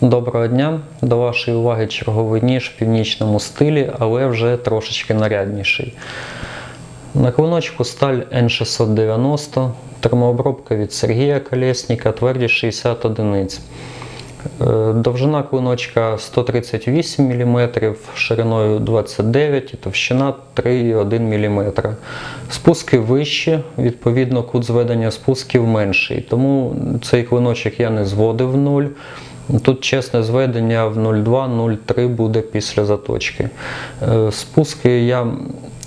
Доброго дня! До вашої уваги черговий ніж в північному стилі, але вже трошечки нарядніший. На клиночку сталь N690, термообробка від Сергія Колєсніка, твердість 60 одиниць. Е, Довжина клиночка 138 мм, шириною 29 і товщина 3,1 мм. Спуски вищі, відповідно, кут зведення спусків менший. Тому цей клиночок я не зводив в нуль. Тут чесне зведення в 0,2-0,3 буде після заточки. Е, Спуски я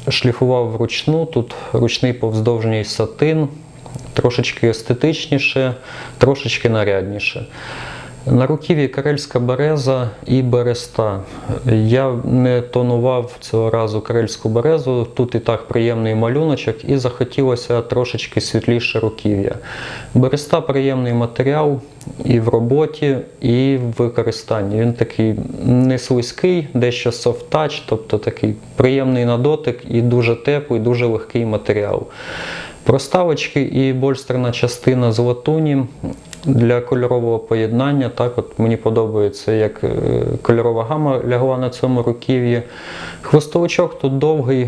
шліфував вручну, тут ручний повздовжній сатин, трошечки естетичніше, трошечки нарядніше. На руків'ї карельська береза і береста. Я не тонував цього разу карельську березу, тут і так приємний малюночок, і захотілося трошечки світліше руків'я. Береста приємний матеріал і в роботі, і в використанні. Він такий не слизький, дещо touch, тобто такий приємний на дотик і дуже теплий, дуже легкий матеріал. Проставочки і больстерна частина з латуні для кольорового поєднання. Так, от мені подобається, як е, кольорова гама лягла на цьому руків'ї. Хвостовичок тут довгий,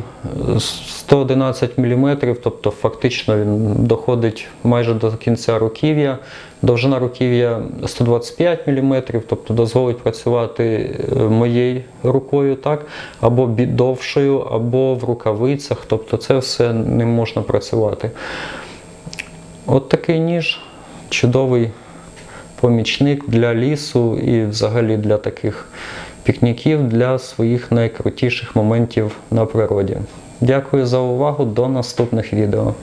е, 111 мм, тобто фактично він доходить майже до кінця руків'я. Довжина руків'я 125 мм, тобто дозволить працювати е, моєю рукою, так, або довшою, або в рукавицях, тобто це все ним можна працювати. От такий ніж чудовий помічник для лісу і взагалі для таких пікніків, для своїх найкрутіших моментів на природі. Дякую за увагу, до наступних відео.